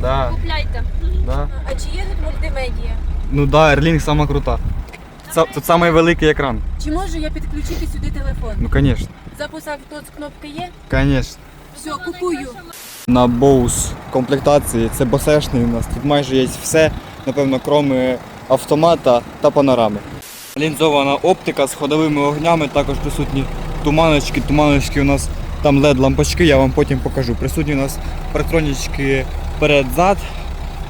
Да. Купляйте. Да. А чи є тут мультимедія? Ну да, Airlink сама крута. Це, тут самий великий екран. Чи можу я підключити сюди телефон? Ну, звісно. Запис автоц кнопки є? Звісно. Все, купую. На Bose комплектації це босешний у нас. Тут майже є все, напевно, крім автомата та панорами. Лінзована оптика з ходовими огнями, також присутні туманочки. Туманочки у нас там led лампочки, я вам потім покажу. Присутні у нас партронічки перед-зад,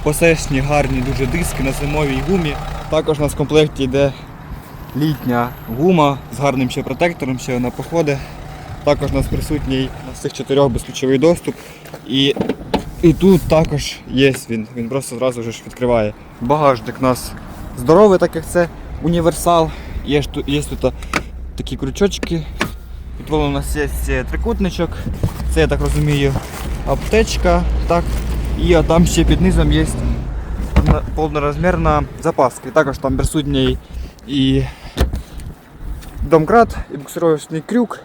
посешні гарні дуже диски на зимовій гумі. Також у нас в комплекті йде літня гума з гарним ще протектором, ще вона походить. Також у нас присутній на цих чотирьох безключовий доступ. І, і тут також є він. Він просто зразу ж відкриває. Багажник у нас здоровий, так як це універсал. Є, є тут такі крючочки. Тут у нас є трикутничок. Це, я так розумію, аптечка. Так. І там ще під низом є повнорозмірна запаска. Також там присутній і домкрат, і буксировочний крюк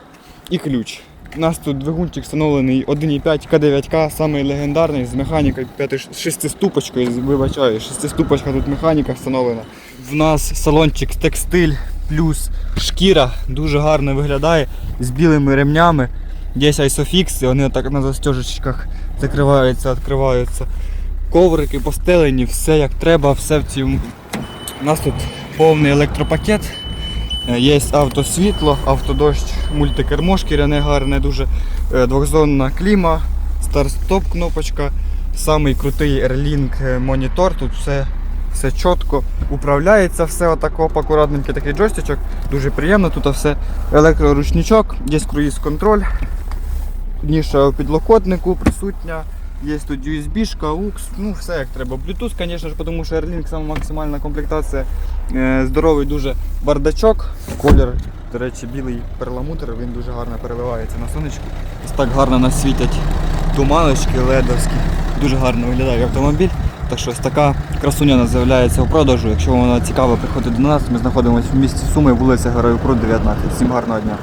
і ключ. У нас тут двигунчик встановлений 1.5 К9К, самий легендарний з механікою 5, шестиступочкою, вибачаю, шестиступочка тут механіка встановлена. В нас салончик текстиль плюс шкіра, дуже гарно виглядає з білими ремнями. Є айсофікси, вони так на застежечках закриваються, відкриваються. Коврики постелені, все як треба, все в цьому. У нас тут повний електропакет. Е, Є автосвітло, автодощ, мультикермо шкіряне гарне, дуже е, двохзонна кліма, старт-стоп кнопочка, самий крутий Airlink е, монітор, тут все, все чітко управляється, все отако, акуратненький такий джойстичок, дуже приємно, тут все електроручничок, є круїз-контроль, ніша у підлокотнику присутня. Є тут USB-шка, AUX, ну все як треба. Bluetooth, звісно ж, тому що Airlink сама максимальна комплектація. Е, Здоровий дуже бардачок. Колір, до речі, білий перламутр, він дуже гарно переливається на сонечку. Ось так гарно нас світять туманочки ледовські. Дуже гарно виглядає автомобіль. Так що ось така красуня нас з'являється у продажу. Якщо вона цікава, приходить до нас. Ми знаходимося в місті Суми, вулиця Героїв Пруд, 19. Всім гарного дня.